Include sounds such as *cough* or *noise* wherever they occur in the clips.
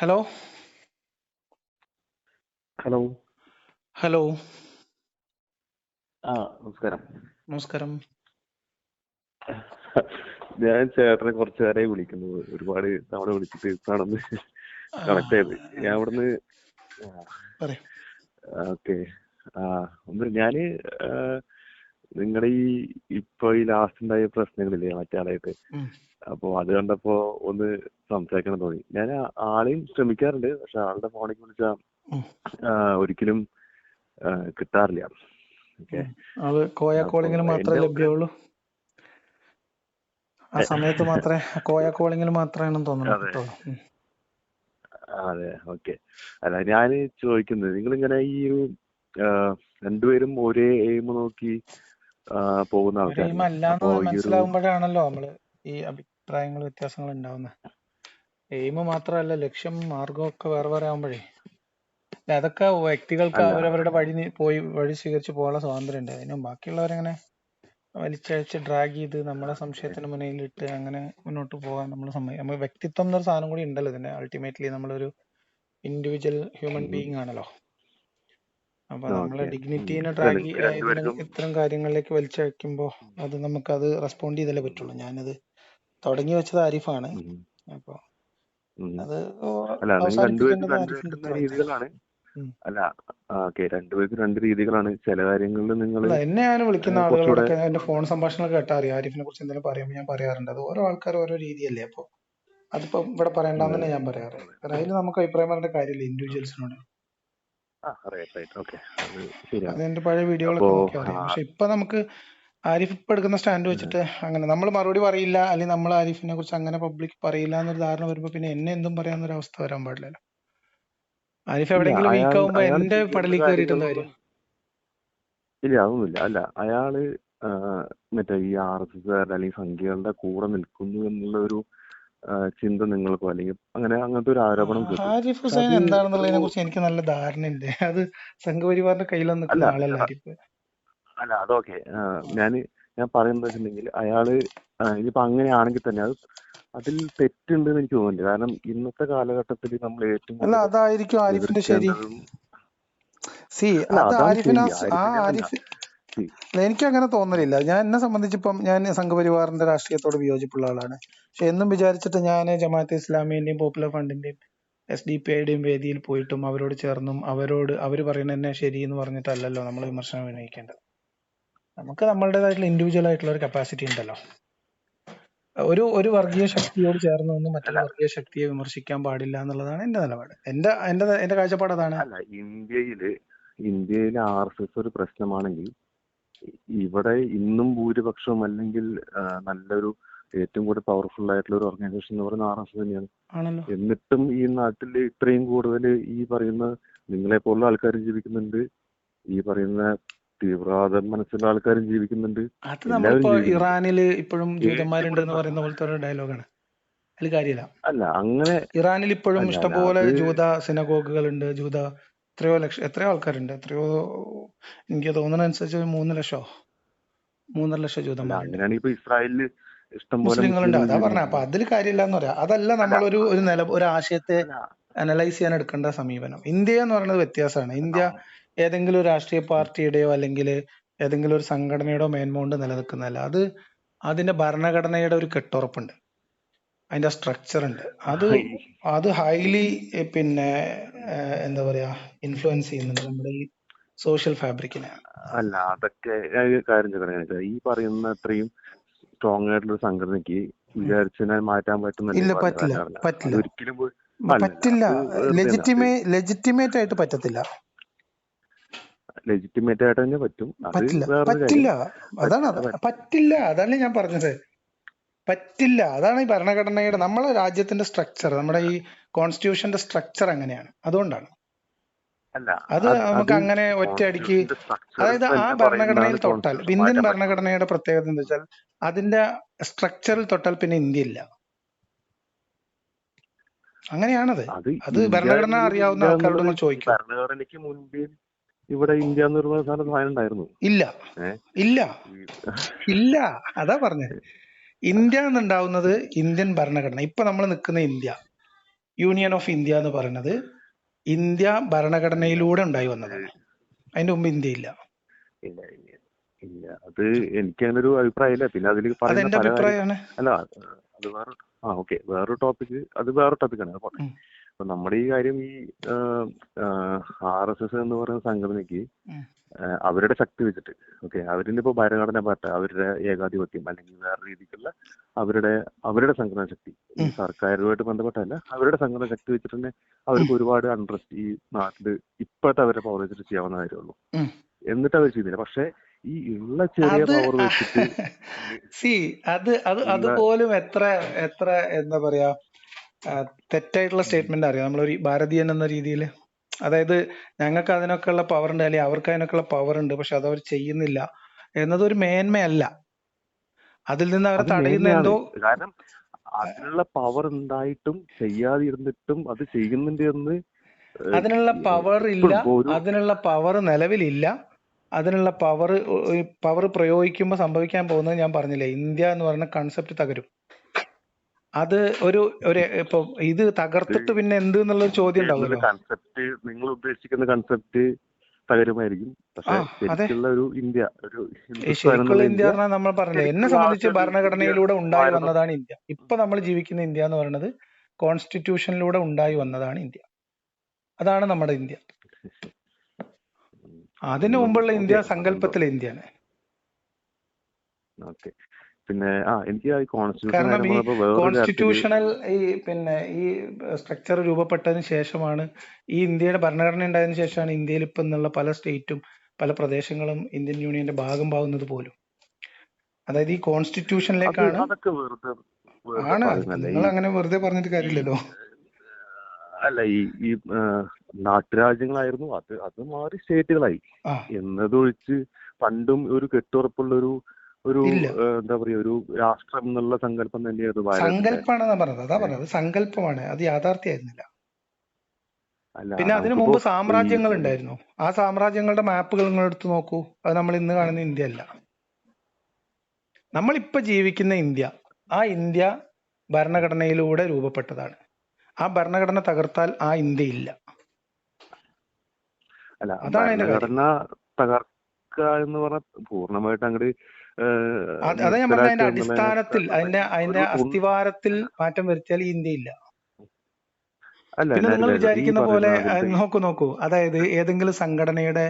Hello? Hello. Hello. ആ നമസ്കാരം. നമസ്കാരം. ഞാൻ ചേട്ടനെ കുറച്ചു നേരമായി വിളിക്കുന്നു ഒരുപാട് തവണ വിളിച്ചിട്ട് ആണെന്ന് ആ, കണക്ട് ചെയ്ത് ഞാൻ ഇവിടുന്ന് പറയൂ. ഓക്കെ. ആ ഒന്ന് ഞാൻ നിങ്ങളുടെ ഈ ഇപ്പൊ ഈ ലാസ്റ്റ് ഉണ്ടായ പ്രശ്നങ്ങളില്ലേ മറ്റാളായിട്ട് ഉം. അപ്പൊ അത് കണ്ടപ്പോ ഒന്ന് സംസാരിക്കണം തോന്നി. ഞാൻ ആളെയും ശ്രമിക്കാറുണ്ട്. പക്ഷെ ആളുടെ ഫോണിൽ വിളിച്ചാൽ ഒരിക്കലും കിട്ടാറില്ല. ഓക്കെ. അത് കോയ മാത്രമേ ലഭ്യമുള്ളൂ? ആ സമയത്ത് മാത്രമേ കോയ തോന്നുന്നു അതെ. ഓക്കെ. അല്ല ഞാൻ ചോദിക്കുന്നത് നിങ്ങൾ ഇങ്ങനെ ഈ ഒരു രണ്ടുപേരും ഒരേ എയിം നോക്കി പോകുന്ന ആൾക്കാർ മനസ്സിലാവുമ്പോഴാണല്ലോ നമ്മൾ ഈ അഭിപ്രായങ്ങൾ വ്യത്യാസങ്ങൾ ഉണ്ടാവുന്നത് എയിം മാത്രമല്ല ലക്ഷ്യം മാർഗം ഒക്കെ വേറെ വേറെ ആവുമ്പോഴേ. അതൊക്കെ വ്യക്തികൾക്ക്. അവരവരുടെ വഴി നി- പോയി വഴി സ്വീകരിച്ച് പോകാനുള്ള സ്വാതന്ത്ര്യം ഉണ്ട്. അതിന് ബാക്കിയുള്ളവരെങ്ങനെ വലിച്ചഴിച്ച് ഡ്രാഗ് ചെയ്ത് നമ്മളെ സംശയത്തിന് മുന്നിലിട്ട് അങ്ങനെ മുന്നോട്ട് പോകാൻ നമ്മൾ സമ്മതി നമ്മൾ വ്യക്തിത്വം എന്നൊരു സാധനം കൂടി ഉണ്ടല്ലോ ഇതിന്. അൾട്ടിമേറ്റ്ലി നമ്മളൊരു ഇൻഡിവിജ്വൽ ഹ്യൂമൻ. ബീയിങ് ആണല്ലോ. അപ്പൊ നമ്മളെ ഉം. ഡിഗ്നിറ്റീനെ ഡ്രാഗ് ഇത്തരം കാര്യങ്ങളിലേക്ക് വലിച്ചഴിക്കുമ്പോ അത് നമുക്ക് അത് റെസ്പോണ്ട് ചെയ്തല്ലേ പറ്റുള്ളൂ. ഞാനത് തുടങ്ങി വെച്ചത് ആരിഫാണ്. അപ്പൊ അത് അല്ല രണ്ടുപേർക്കും രണ്ട് രണ്ട് രീതികളാണ്. അല്ല ഓക്കെ രണ്ടുപേർക്കും രണ്ട് രീതികളാണ്. ചില കാര്യങ്ങളിൽ നിങ്ങൾ എന്നെ വിളിക്കുന്ന ആളുകളൊക്കെ എന്റെ ഫോൺ സംഭാഷണം കേട്ടാ അറിയാം ആരിഫിനെ കുറിച്ച് എന്തെങ്കിലും പറയുമ്പോൾ ഞാൻ പറയാറുണ്ട്. അത് ഓരോ ആൾക്കാർ ഓരോ രീതിയല്ലേ അപ്പൊ? അതിപ്പോ ഇവിടെ പറയണ്ടെന്ന് തന്നെ ഞാൻ പറയാറ് കാരണം അതിൽ നമുക്ക് അഭിപ്രായം പറയേണ്ട കാര്യമില്ല ഇൻഡിവിജ്വൽസിനോട് അതെന്റെ പഴയ വീഡിയോകളൊക്കെ നോക്കിയാൽ പക്ഷെ ഇപ്പൊ നമുക്ക് ആരിഫ് ഇപ്പൊ എടുക്കുന്ന സ്റ്റാൻഡ് വെച്ചിട്ട് അങ്ങനെ നമ്മൾ മറുപടി പറയില്ല അല്ലെങ്കിൽ നമ്മൾ ആരിഫിനെ കുറിച്ച് അങ്ങനെ പബ്ലിക് പറയില്ല എന്നൊരു ധാരണ വരുമ്പോ പിന്നെ എന്നെ എന്തും പറയാന്നൊരു അവസ്ഥ വരാൻ പാടില്ലല്ലോ. ആരിഫ് എവിടെങ്കിലും എവിടെയെങ്കിലും വീക്ക് ആവുമ്പോ എന്റെ പടലിക്ക് കയറിയിട്ടുള്ള കയറിയിട്ട് കാര്യം? ഇല്ല അതൊന്നുമില്ല. അല്ല അയാൾ മറ്റേ ഈ ആർ എസ് എസ് അല്ലെങ്കിൽ സംഖ്യകളുടെ കൂടെ നിൽക്കുന്നു എന്നുള്ള ഒരു ചിന്ത നിങ്ങൾക്കോ അല്ലെങ്കിൽ അങ്ങനെ അങ്ങനത്തെ ഒരു ആരോപണം ആരിഫ് ഹുസൈൻ എന്താണെന്നുള്ളതിനെ കുറിച്ച് എനിക്ക് നല്ല ധാരണയുണ്ട്. അത് സംഘപരിവാറിന്റെ കയ്യിലൊന്നും ആളല്ല ആരിഫ്. അല്ല അതൊക്കെ ഞാൻ ഞാൻ പറയുന്നത് വെച്ചിട്ടുണ്ടെങ്കിൽ അയാൾ ഇനിയിപ്പോ അങ്ങനെയാണെങ്കിൽ തന്നെ അത് അതിൽ തെറ്റുണ്ടെന്ന് എനിക്ക് തോന്നുന്നില്ല. കാരണം ഇന്നത്തെ കാലഘട്ടത്തിൽ നമ്മൾ ഏറ്റവും അല്ല അതായിരിക്കും ആരിഫിന്റെ ശരി. സി അത് ആരിഫിന് ആ- ആരിഫ് എനിക്ക് അങ്ങനെ തോന്നലില്ല. ഞാൻ എന്നെ സംബന്ധിച്ചിപ്പം ഞാൻ സംഘപരിവാറിന്റെ രാഷ്ട്രീയത്തോട് വിയോജിപ്പുള്ള ആളാണ്. പക്ഷെ എന്നും വിചാരിച്ചിട്ട് ഞാൻ ജമാഅത്തെ ഇസ്ലാമിന്റെയും പോപ്പുലർ ഫണ്ടിന്റെയും എസ് ഡി പി ഐയുടെയും വേദിയിൽ പോയിട്ടും അവരോട് ചേർന്നും അവരോട് അവർ പറയുന്നത് തന്നെ ശരി എന്ന് പറഞ്ഞിട്ടല്ലല്ലോ നമ്മൾ വിമർശനം ഉന്നയിക്കേണ്ടത് നമുക്ക് നമ്മളുടേതായിട്ടുള്ള ഇൻഡിവിജ്വൽ ആയിട്ടുള്ള ഒരു കപ്പാസിറ്റി ഉണ്ടല്ലോ. ഒരു ഒരു വർഗീയ ശക്തിയോട് ചേർന്ന് ഒന്നും മറ്റൊരു വർഗീയ ശക്തിയെ വിമർശിക്കാൻ പാടില്ല എന്നുള്ളതാണ് എന്റെ നിലപാട്. എന്റെ എന്റെ എന്റെ കാഴ്ചപ്പാട് അതാണ്. അല്ല ഇന്ത്യയിൽ ഇന്ത്യയിലെ ആർ എസ് എസ് ഒരു പ്രശ്നമാണെങ്കിൽ ഇവിടെ ഇന്നും ഭൂരിപക്ഷവും അല്ലെങ്കിൽ നല്ലൊരു ഏറ്റവും കൂടുതൽ പവർഫുൾ ആയിട്ടുള്ള ഒരു ഓർഗനൈസേഷൻ എന്ന് പറയുന്നത് ആർ എസ് എസ് തന്നെയാണ്. എന്നിട്ടും ഈ നാട്ടിൽ ഇത്രയും കൂടുതൽ ഈ പറയുന്ന നിങ്ങളെ പോലുള്ള ആൾക്കാർ ജീവിക്കുന്നുണ്ട്. ഈ പറയുന്ന തീവ്രവാദ മനസ്സിലുള്ള ആൾക്കാരും ജീവിക്കുന്നുണ്ട്. അത് നമ്മളിപ്പോ ഇറാനിൽ ഇപ്പോഴും ജൂതന്മാരുണ്ട് എന്ന് പറയുന്ന പോലത്തെ ഒരു ഡയലോഗാണ്. അതിൽ കാര്യമില്ല. അല്ല അങ്ങനെ ഇറാനിൽ ഇപ്പോഴും ഇഷ്ടംപോലെ ജൂത സിനഗോഗുകൾ ഉണ്ട് ജൂത എത്രയോ ലക്ഷം എത്രയോ ആൾക്കാരുണ്ട്. എത്രയോ എനിക്ക് തോന്നുന്ന അനുസരിച്ച് മൂന്ന് ലക്ഷോ മൂന്നര ലക്ഷം ജൂതന്മാർ അങ്ങനെയാണെങ്കിൽ ഇപ്പൊ പോലെ മുസ്ലിങ്ങളുണ്ട്. അതാ പറഞ്ഞ. അപ്പൊ അതിൽ അതിൽ കാര്യമില്ല എന്ന് പറയാം. അതല്ല നമ്മളൊരു ഒരു നില ഒരു ആശയത്തെ അനലൈസ് ചെയ്യാൻ എടുക്കേണ്ട സമീപനം. ഇന്ത്യ എന്ന് പറയുന്നത് വ്യത്യാസമാണ്. ഇന്ത്യ ഏതെങ്കിലും ഒരു രാഷ്ട്രീയ പാർട്ടിയുടെയോ അല്ലെങ്കിൽ ഏതെങ്കിലും ഒരു സംഘടനയുടെയോ മേന്മ നിലനിൽക്കുന്നതല്ല. അത് അതിന്റെ ഭരണഘടനയുടെ ഒരു കെട്ടുറപ്പുണ്ട്. അതിന്റെ സ്ട്രക്ചർ ഉണ്ട്. അത് അത് ഹൈലി പിന്നെ എന്താ പറയാ ഇൻഫ്ലുവൻസ് ചെയ്യുന്നുണ്ട് നമ്മുടെ ഈ സോഷ്യൽ ഫാബ്രിക്കിനെ അല്ല അതൊക്കെ കാര്യം ഈ പറയുന്ന അത്രയും സ്ട്രോങ് ആയിട്ടുള്ള ഒരു സംഘടനയ്ക്ക് വിചാരിച്ചതിനാൽ മാറ്റാൻ പറ്റുന്നില്ല പറ്റില്ല ഭരണഘടന പറ്റില്ല. ലെജിറ്റിമേ ലെജിറ്റിമേറ്റ് ആയിട്ട് പറ്റത്തില്ല. ലെജിറ്റിമേറ്റ് ആയിട്ട് തന്നെ പറ്റും. പറ്റില്ല. പറ്റില്ല. അതാണ് പറ്റ- അത്. പറ്റ- പറ്റില്ല. അതാണ് ഞാൻ പറഞ്ഞത്. പറ്റില്ല. അതാണ് ഈ ഭരണഘടനയുടെ നമ്മളെ രാജ്യത്തിന്റെ സ്ട്രക്ചർ നമ്മുടെ ഈ കോൺസ്റ്റിറ്റ്യൂഷന്റെ സ്ട്രക്ചർ അങ്ങനെയാണ്. അതുകൊണ്ടാണ്. അത് നമുക്ക് അങ്ങനെ ഒറ്റയടിക്ക് അതായത് ആ ഭരണഘടനയിൽ തൊട്ടാൽ ഇന്ത്യൻ ഭരണഘടനയുടെ പ്രത്യേകത എന്താ വെച്ചാൽ അതിന്റെ സ്ട്രക്ചറിൽ തൊട്ടാൽ പിന്നെ ഇന്ത്യ ഇല്ല. അങ്ങനെയാണത്. അത് ഭരണഘടന അറിയാവുന്ന ആൾക്കാരോട് ചോദിക്കും. ഭരണഘടനയ്ക്ക് മുൻപേ ഇവിടെ ഇന്ത്യ എന്ന് സാധനം ഉണ്ടായിരുന്നു. ഇല്ല. ഇല്ല. ഇല്ല. അതാ പറഞ്ഞത്. ഇന്ത്യ എന്നുണ്ടാവുന്നത് ഇന്ത്യൻ ഭരണഘടന. ഇപ്പൊ നമ്മൾ നിൽക്കുന്ന ഇന്ത്യ. യൂണിയൻ ഓഫ് ഇന്ത്യ എന്ന് പറയുന്നത് ഇന്ത്യ ഭരണഘടനയിലൂടെ ഉണ്ടായി വന്നതാണ്. അതിന്റെ മുമ്പ് ഇന്ത്യ ഇല്ല. ഇല്ല അത് എനിക്ക് അങ്ങനെ ഒരു അഭിപ്രായമില്ല. പിന്നെ അതിൽ അല്ല അത് വേറെ ആ ഓക്കെ. വേറൊരു ടോപ്പിക് അത് വേറെ ടോപ്പിക്കാണ് അത് പോട്ടെ. അപ്പൊ നമ്മുടെ ഈ കാര്യം ഈ ആർ എസ് എസ് എന്ന് പറയുന്ന സംഘടനയ്ക്ക് അവരുടെ ശക്തി വെച്ചിട്ട് ഓക്കെ അവരിന്റെ ഇപ്പൊ ഭരണഘടന പാർട്ടി അവരുടെ ഏകാധിപത്യം അല്ലെങ്കിൽ വേറെ രീതിക്കുള്ള അവരുടെ അവരുടെ സംഘടന ശക്തി. ഈ. സർക്കാരുമായിട്ട് ബന്ധപ്പെട്ടല്ല അവരുടെ സംഘടന ശക്തി വെച്ചിട്ട് തന്നെ അവർക്ക് ഒരുപാട് അൺട്രസ്റ്റ് ഈ നാട്ടിൽ ഇപ്പോഴത്തെ അവരുടെ പവർ വെച്ചിട്ട് ചെയ്യാവുന്ന കാര്യമുള്ളൂ. എന്നിട്ട് അവർ ചെയ്തില്ല പക്ഷെ ഈ ഉള്ള ചെറിയ അത് പവർ വെച്ചിട്ട് *laughs* സി അത് അത് അതുപോലും എത്ര എത്ര എന്താ പറയാ തെറ്റായിട്ടുള്ള സ്റ്റേറ്റ്മെന്റ് അറിയാം? നമ്മളൊരു ഭാരതീയൻ എന്ന രീതിയിൽ അതായത് ഞങ്ങൾക്ക് അതിനൊക്കെയുള്ള പവർ ഉണ്ട് അല്ലെങ്കിൽ അവർക്ക് അതിനൊക്കെയുള്ള പവർ ഉണ്ട് പക്ഷെ അത് അവർ ചെയ്യുന്നില്ല. എന്നതൊരു മേന്മയല്ല. അതിൽ നിന്ന് അവരെ തടയുന്ന എന്തോ കാരണം അതിനുള്ള പവർ ഉണ്ടായിട്ടും ചെയ്യാതിരുന്നിട്ടും അത് ചെയ്യുന്നുണ്ട് എന്ന് അതിനുള്ള പവർ ഇല്ല അതിനുള്ള പവർ നിലവിലില്ല. അതിനുള്ള പവർ പവർ പ്രയോഗിക്കുമ്പോൾ സംഭവിക്കാൻ പോകുന്നത് ഞാൻ പറഞ്ഞില്ലേ ഇന്ത്യ എന്ന് പറയുന്ന കൺസെപ്റ്റ് തകരും. അത് ഒരു ഒരു ഇപ്പൊ ഇത് തകർത്തിട്ട് പിന്നെ എന്ത് എന്നുള്ള ചോദ്യം ഉണ്ടാവുമല്ലോ. കൺസെപ്റ്റ് നിങ്ങൾ ഉദ്ദേശിക്കുന്ന കൺസെപ്റ്റ് തകരുമായിരിക്കും. പക്ഷെ. ശരിക്കുള്ള ഒരു ഇന്ത്യ ഒരു ശരിക്കുള്ള ഇന്ത്യ പറഞ്ഞാൽ നമ്മൾ പറഞ്ഞത് എന്നെ സംബന്ധിച്ച് ഭരണഘടനയിലൂടെ ഉണ്ടായി വന്നതാണ് ഇന്ത്യ. ഇപ്പൊ നമ്മൾ ജീവിക്കുന്ന ഇന്ത്യ എന്ന് പറയുന്നത് കോൺസ്റ്റിറ്റ്യൂഷനിലൂടെ ഉണ്ടായി വന്നതാണ് ഇന്ത്യ. അതാണ് നമ്മുടെ ഇന്ത്യ. അതിനു മുമ്പുള്ള ഇന്ത്യ സങ്കല്പത്തിലെ ഇന്ത്യയാണ്. ഓക്കെ. പിന്നെ ആ എനിക്ക് ഈ കോൺസ്റ്റിറ്റ്യൂഷണൽ ഈ പിന്നെ ഈ സ്ട്രക്ചർ രൂപപ്പെട്ടതിന് ശേഷമാണ് ഈ ഇന്ത്യയുടെ ഭരണഘടന ഉണ്ടായതിനു ശേഷമാണ് ഇന്ത്യയിൽ ഇപ്പം എന്നുള്ള പല സ്റ്റേറ്റും പല പ്രദേശങ്ങളും ഇന്ത്യൻ യൂണിയന്റെ ഭാഗം ഭാഗമാവുന്നത് പോലും. അതായത് ഈ കോൺസ്റ്റിറ്റ്യൂഷനിലേക്കാണ് ആണ്. നിങ്ങൾ അങ്ങനെ വെറുതെ പറഞ്ഞിട്ട് കാര്യമില്ലല്ലോ. അല്ല ഈ ഈ നാട്ടുരാജ്യങ്ങളായിരുന്നു. അത് അത് മാറി സ്റ്റേറ്റുകളായി. എന്നതൊഴിച്ച് പണ്ടും ഒരു കെട്ടുറപ്പുള്ള ഒരു ഒരു എന്താ പറയാ ഒരു രാഷ്ട്രം എന്നുള്ള സങ്കല്പം തന്നെയായിരുന്നു പറഞ്ഞത്. അതാ പറഞ്ഞത്. സങ്കല്പമാണ്. അത് യാഥാർത്ഥ്യമായിരുന്നില്ല പിന്നെ അതിനു മുമ്പ് സാമ്രാജ്യങ്ങൾ ഉണ്ടായിരുന്നു ആ സാമ്രാജ്യങ്ങളുടെ മാപ്പുകൾ നിങ്ങൾ എടുത്തു നോക്കൂ. അത് നമ്മൾ ഇന്ന് കാണുന്ന ഇന്ത്യ അല്ല നമ്മളിപ്പോ ജീവിക്കുന്ന ഇന്ത്യ ആ ഇന്ത്യ ഭരണഘടനയിലൂടെ രൂപപ്പെട്ടതാണ്. ആ ഭരണഘടന തകർത്താൽ ആ ഇന്ത്യ ഇല്ല അല്ല. ഭരണഘടന തകർക്കുക എന്ന് പറഞ്ഞാൽ പൂർണമായിട്ട് അങ്ങോട്ട് അതെ അതാ ഞാൻ പറഞ്ഞ അതിന്റെ അടിസ്ഥാനത്തിൽ അതിന്റെ അതിന്റെ അസ്ഥിവാരത്തിൽ മാറ്റം വരുത്തിയാൽ ഈ ഇന്ത്യയില്ല പിന്നെ നിങ്ങൾ വിചാരിക്കുന്ന പോലെ നോക്കൂ നോക്കൂ. അതായത് ഏതെങ്കിലും സംഘടനയുടെ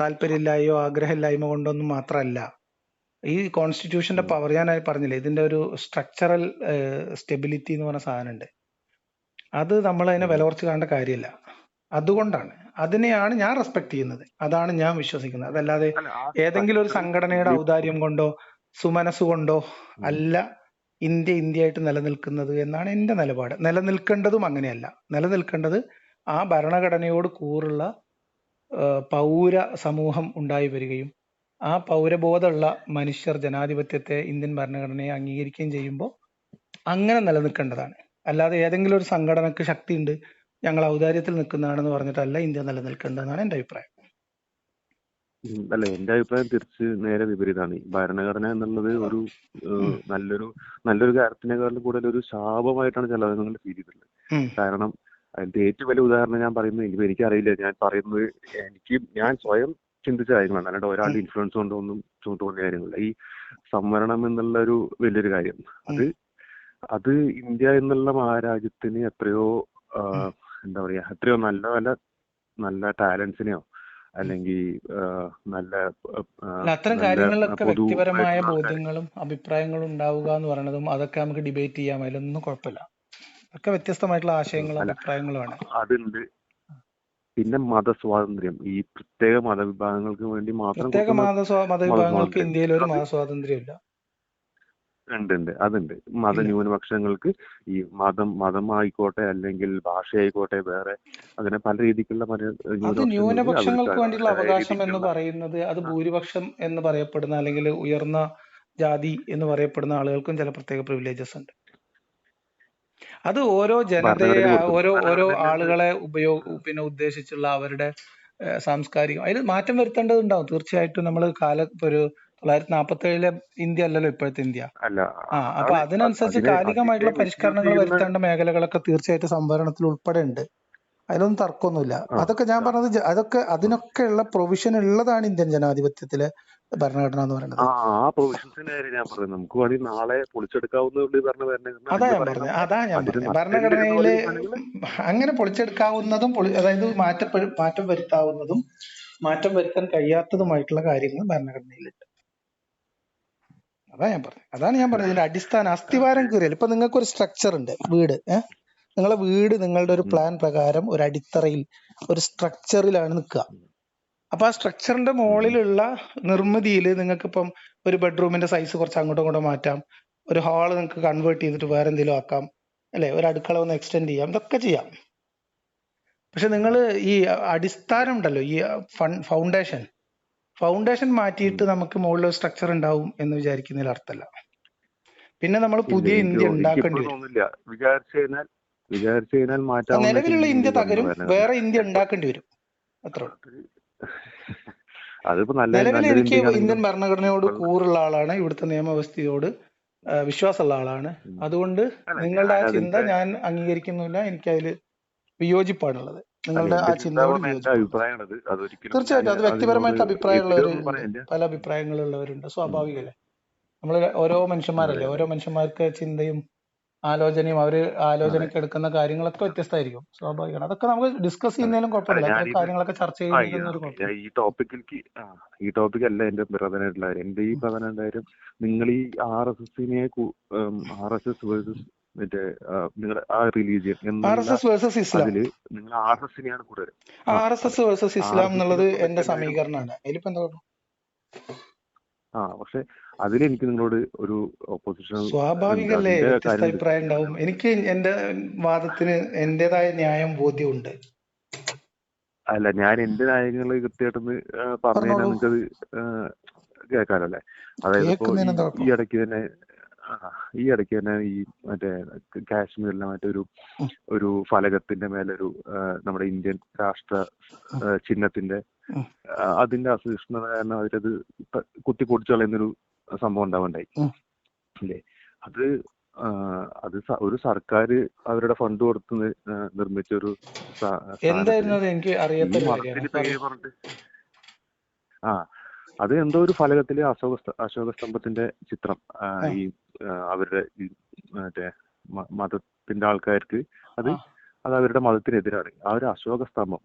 താല്പര്യമില്ലായോ ആഗ്രഹമില്ലായ്മ കൊണ്ടൊന്നും മാത്രമല്ല. ഈ കോൺസ്റ്റിറ്റ്യൂഷന്റെ. പവർ ഞാൻ പറഞ്ഞില്ലേ ഇതിന്റെ ഒരു സ്ട്രക്ചറൽ സ്റ്റെബിലിറ്റി എന്ന് പറഞ്ഞ സാധനം ഉണ്ട് അത് നമ്മൾ അതിനെ വില കുറച്ച് കാണേണ്ട കാര്യമില്ല. അതുകൊണ്ടാണ്. അതിനെയാണ് ഞാൻ റെസ്പെക്ട് ചെയ്യുന്നത്. അതാണ് ഞാൻ വിശ്വസിക്കുന്നത്. അതല്ലാതെ ഏതെങ്കിലും ഒരു സംഘടനയുടെ ഔദാര്യം കൊണ്ടോ സുമനസ് കൊണ്ടോ അല്ല ഇന്ത്യ ഇന്ത്യയായിട്ട് നിലനിൽക്കുന്നത് എന്നാണ് എന്റെ നിലപാട്. നിലനിൽക്കേണ്ടതും അങ്ങനെയല്ല. നിലനിൽക്കേണ്ടത് ആ ഭരണഘടനയോട് കൂറുള്ള പൗര സമൂഹം ഉണ്ടായി വരികയും ആ പൗരബോധമുള്ള മനുഷ്യർ ജനാധിപത്യത്തെ ഇന്ത്യൻ ഭരണഘടനയെ അംഗീകരിക്കുകയും ചെയ്യുമ്പോൾ അങ്ങനെ നിലനിൽക്കേണ്ടതാണ്. അല്ലാതെ ഏതെങ്കിലും ഒരു സംഘടനക്ക് ശക്തിയുണ്ട് ഞങ്ങൾ ഔദാര്യത്തിൽ നിൽക്കുന്നതാണെന്ന് പറഞ്ഞിട്ടല്ല ഇന്ത്യ നിലനിൽക്കേണ്ടതെന്നാണ് എന്റെ അഭിപ്രായം. അല്ല എന്റെ അഭിപ്രായം തിരിച്ച് നേരെ വിപരീതമാണ് ഈ ഭരണഘടന എന്നുള്ളത് ഒരു. നല്ലൊരു നല്ലൊരു കാര്യത്തിനേക്കാളും കൂടുതൽ ഒരു ശാപമായിട്ടാണ് ചില ആളുകൾ ഫീൽ ചെയ്തിട്ടുള്ളത്. കാരണം അതിന്റെ ഏറ്റവും വലിയ ഉദാഹരണം ഞാൻ പറയുന്നത് എനിക്ക് എനിക്കറിയില്ല. ഞാൻ പറയുന്നത് എനിക്ക് ഞാൻ സ്വയം ചിന്തിച്ച കാര്യങ്ങളാണ്. അല്ലാണ്ട് ഒരാളുടെ ഇൻഫ്ലുവൻസ് കൊണ്ടൊന്നും തോന്നിയ കാര്യങ്ങളില്ല. ഈ സംവരണം എന്നുള്ള ഒരു വലിയൊരു കാര്യം. അത് അത് ഇന്ത്യ എന്നുള്ള മഹാരാജ്യത്തിന് എത്രയോ എന്താ പറയാ എത്രയോ നല്ല നല്ല നല്ല ടാലൻസിനെയോ അല്ലെങ്കിൽ നല്ല അത്തരം കാര്യങ്ങളിലൊക്കെ വ്യക്തിപരമായ ബോധ്യങ്ങളും അഭിപ്രായങ്ങളും ഉണ്ടാവുക എന്ന് പറയുന്നതും അതൊക്കെ നമുക്ക് ഡിബേറ്റ് ചെയ്യാം അതിലൊന്നും കുഴപ്പമില്ല. ഒക്കെ വ്യത്യസ്തമായിട്ടുള്ള ആശയങ്ങളും. അഭിപ്രായങ്ങളുമാണ്. അതുണ്ട്. പിന്നെ മതസ്വാതന്ത്ര്യം. ഈ പ്രത്യേക മതവിഭാഗങ്ങൾക്ക് വേണ്ടി മാത്രം പ്രത്യേക മതവിഭാഗങ്ങൾക്ക് ഇന്ത്യയിൽ ഒരു മതസ്വാതന്ത്ര്യം മതസ്വാതന്ത്ര്യമില്ല. ഉണ്ട് ഉണ്ട് അതുണ്ട്. മത ന്യൂനപക്ഷങ്ങൾക്ക് ഈ മതം മതമായിക്കോട്ടെ അല്ലെങ്കിൽ ഭാഷയായിക്കോട്ടെ വേറെ അങ്ങനെ പല രീതിക്കുള്ള പല ന്യൂനപക്ഷങ്ങൾക്ക് വേണ്ടിയുള്ള അവകാശം എന്ന് പറയുന്നത് അത് ഭൂരിപക്ഷം എന്ന് പറയപ്പെടുന്ന അല്ലെങ്കിൽ ഉയർന്ന ജാതി എന്ന് പറയപ്പെടുന്ന ആളുകൾക്കും ചില പ്രത്യേക പ്രിവിലേജസ് ഉണ്ട്. അത് ഓരോ ജനതയെ ഓരോ ഓരോ ആളുകളെ ഉപയോഗ പിന്നെ ഉദ്ദേശിച്ചുള്ള അവരുടെ സാംസ്കാരിക സാംസ്കാരികം. അതിൽ മാറ്റം വരുത്തേണ്ടതുണ്ടാവും. തീർച്ചയായിട്ടും നമ്മൾ കാല ഒരു തൊള്ളായിരത്തി നാൽപ്പത്തി ഏഴിലെ ഇന്ത്യ അല്ലല്ലോ ഇപ്പോഴത്തെ ഇന്ത്യ? അല്ല ആ അപ്പൊ അതിനനുസരിച്ച് അതിനെ കാലികമായിട്ടുള്ള പരിഷ്കരണങ്ങൾ വരുത്തേണ്ട മേഖലകളൊക്കെ തീർച്ചയായിട്ടും സംവരണത്തിൽ ഉൾപ്പെടെ ഉണ്ട് അതിലൊന്നും തർക്കമൊന്നുമില്ല. അതൊക്കെ ഞാൻ പറഞ്ഞത് അതൊക്കെ അതിനൊക്കെ ഉള്ള പ്രൊവിഷൻ ഉള്ളതാണ് ഇന്ത്യൻ ജനാധിപത്യത്തിലെ ഭരണഘടന എന്ന് പറയുന്നത്. ആ ആ പ്രൊവിഷൻസിന്റെ കാര്യം ഞാൻ പറയുന്നത്. നമുക്ക് വേണമെങ്കിൽ നാളെ പൊളിച്ചെടുക്കാവുന്ന അതാ ഞാൻ പറഞ്ഞത് അതാ ഞാൻ പറഞ്ഞത്. ഭരണഘടനയിൽ അങ്ങനെ പൊളിച്ചെടുക്കാവുന്നതും അതായത് മാറ്റപ്പെ മാറ്റം വരുത്താവുന്നതും മാറ്റം വരുത്താൻ കഴിയാത്തതുമായിട്ടുള്ള കാര്യങ്ങൾ ഭരണഘടനയിലുണ്ട്. അതാ ഞാൻ പറഞ്ഞത് അതാണ് ഞാൻ പറഞ്ഞത് ഇതിന്റെ അടിസ്ഥാന അസ്ഥിവാരം കീറിയാൽ. ഇപ്പൊ നിങ്ങൾക്ക് ഒരു സ്ട്രക്ചർ ഉണ്ട്. വീട്. ഏഹ് നിങ്ങളെ വീട് നിങ്ങളുടെ ഒരു പ്ലാൻ പ്രകാരം ഒരു അടിത്തറയിൽ ഒരു സ്ട്രക്ചറിലാണ് നിൽക്കുക. അപ്പൊ ആ സ്ട്രക്ചറിന്റെ മുകളിലുള്ള നിർമ്മിതിയിൽ നിങ്ങൾക്ക് ഇപ്പം ഒരു ബെഡ്റൂമിന്റെ സൈസ് കുറച്ച് അങ്ങോട്ടും ഇങ്ങോട്ടും മാറ്റാം. ഒരു ഹാൾ നിങ്ങൾക്ക് കൺവേർട്ട് ചെയ്തിട്ട് വേറെ എന്തെങ്കിലും ആക്കാം. അല്ലെ? ഒരു അടുക്കള ഒന്ന് എക്സ്റ്റെൻഡ് ചെയ്യാം. ഇതൊക്കെ ചെയ്യാം. പക്ഷെ നിങ്ങൾ ഈ അടിസ്ഥാനം ഉണ്ടല്ലോ. ഈ ഫൗണ്ടേഷൻ ഫൗണ്ടേഷൻ മാറ്റിയിട്ട് നമുക്ക് മുകളിൽ ഒരു സ്ട്രക്ചർ ഉണ്ടാവും എന്ന് വിചാരിക്കുന്നതിൽ അർത്ഥമല്ല പിന്നെ നമ്മൾ പുതിയ ഇന്ത്യ ഉണ്ടാക്കേണ്ടി വരും. നിലവിലുള്ള ഇന്ത്യ തകരും വേറെ ഇന്ത്യ ഉണ്ടാക്കേണ്ടി വരും. അത്ര നിലവിൽ എനിക്ക് ഇന്ത്യൻ ഭരണഘടനയോട് കൂറുള്ള ആളാണ് ഇവിടുത്തെ നിയമവ്യവസ്ഥയോട് വിശ്വാസമുള്ള ആളാണ്. അതുകൊണ്ട് നിങ്ങളുടെ ആ ചിന്ത ഞാൻ അംഗീകരിക്കുന്നില്ല. എനിക്ക് അതിൽ വിയോജിപ്പാണുള്ളത്. നിങ്ങളുടെ ആ ചിന്തയോട് അഭിപ്രായമാണത്? തീർച്ചയായിട്ടും അത് വ്യക്തിപരമായിട്ട് അഭിപ്രായമുള്ളവർ ഉണ്ട് പല അഭിപ്രായങ്ങളുള്ളവരുണ്ട്. സ്വാഭാവികല്ലേ നമ്മൾ ഓരോ മനുഷ്യന്മാരല്ലേ? ഓരോ മനുഷ്യന്മാർക്ക് ചിന്തയും ആലോചനയും അവർ ആലോചനക്ക് ആലോചനയ്ക്ക് എടുക്കുന്ന കാര്യങ്ങളൊക്കെ വ്യത്യസ്തമായിരിക്കും. സ്വാഭാവികമാണ്. അതൊക്കെ നമുക്ക് ഡിസ്കസ് ചെയ്യുന്നതിലും കുഴപ്പമില്ല. കാര്യങ്ങളൊക്കെ ചർച്ച ചെയ്യുന്നതിലും ഈ കുഴപ്പമില്ല. ഈ ടോപ്പിക് അല്ല എന്റെ പ്രധാനമായിട്ടുള്ള കാര്യം. എന്റെ ഈ പ്രധാനമായിട്ടുള്ള കാര്യം നിങ്ങൾ ഈ ആർ എസ് എസിനെ ആർ എസ് എസ് വേഴ്സസ് മറ്റേ നിങ്ങൾ ആ റിലീജിയൻ അതിൽ നിങ്ങൾ ആർ എസ് എസിനെയാണ് കൂടുതൽ R S S versus Islam എന്നുള്ളത് എന്റെ സമീകരണമാണ്. അതിലിപ്പോ എന്താ? ആ പക്ഷെ അതിലെനിക്ക് നിങ്ങളോട് ഒരു ഒപ്പോസിഷൻ സ്വാഭാവികല്ലേ വ്യത്യസ്ത അഭിപ്രായം ഉണ്ടാവും എനിക്ക് എന്റെ വാദത്തിന് എന്റേതായ ന്യായം ബോധ്യമുണ്ട് അല്ല ഞാൻ എന്റെ ന്യായങ്ങൾ കൃത്യമായിട്ടൊന്ന് പറഞ്ഞു കഴിഞ്ഞാൽ നിങ്ങൾക്കത് കേൾക്കാലോ അല്ലേ? അതായത് ഈ ഇടയ്ക്ക് തന്നെ ഈ ഇടയ്ക്ക് തന്നെ ഈ മറ്റേ കാശ്മീരിലെ മറ്റൊരു ഒരു ഫലകത്തിന്റെ മേലൊരു ആ, നമ്മുടെ ഇന്ത്യൻ രാഷ്ട്ര ചിഹ്നത്തിന്റെ അതിന്റെ അസഹിഷ്ണുത കാരണം അവരത് കുത്തി പൊടിച്ചു കളയുന്നൊരു സംഭവം ഉണ്ടാവുണ്ടായി. അല്ലേ? അത് അത് ഒരു സർക്കാർ അവരുടെ ഫണ്ട് കൊടുത്ത് നിർമ്മിച്ച ഒരു എന്തായിരുന്നു എനിക്ക് പറഞ്ഞിട്ട് ആ അത് എന്തോ ഒരു ഫലകത്തിൽ അശോക അശോക സ്തംഭത്തിന്റെ ചിത്രം ഈ അവരുടെ ഈ മറ്റേ മതത്തിന്റെ ആൾക്കാർക്ക് അത് അത് അവരുടെ മതത്തിനെതിരാണ്. ആ ഒരു അശോക സ്തംഭം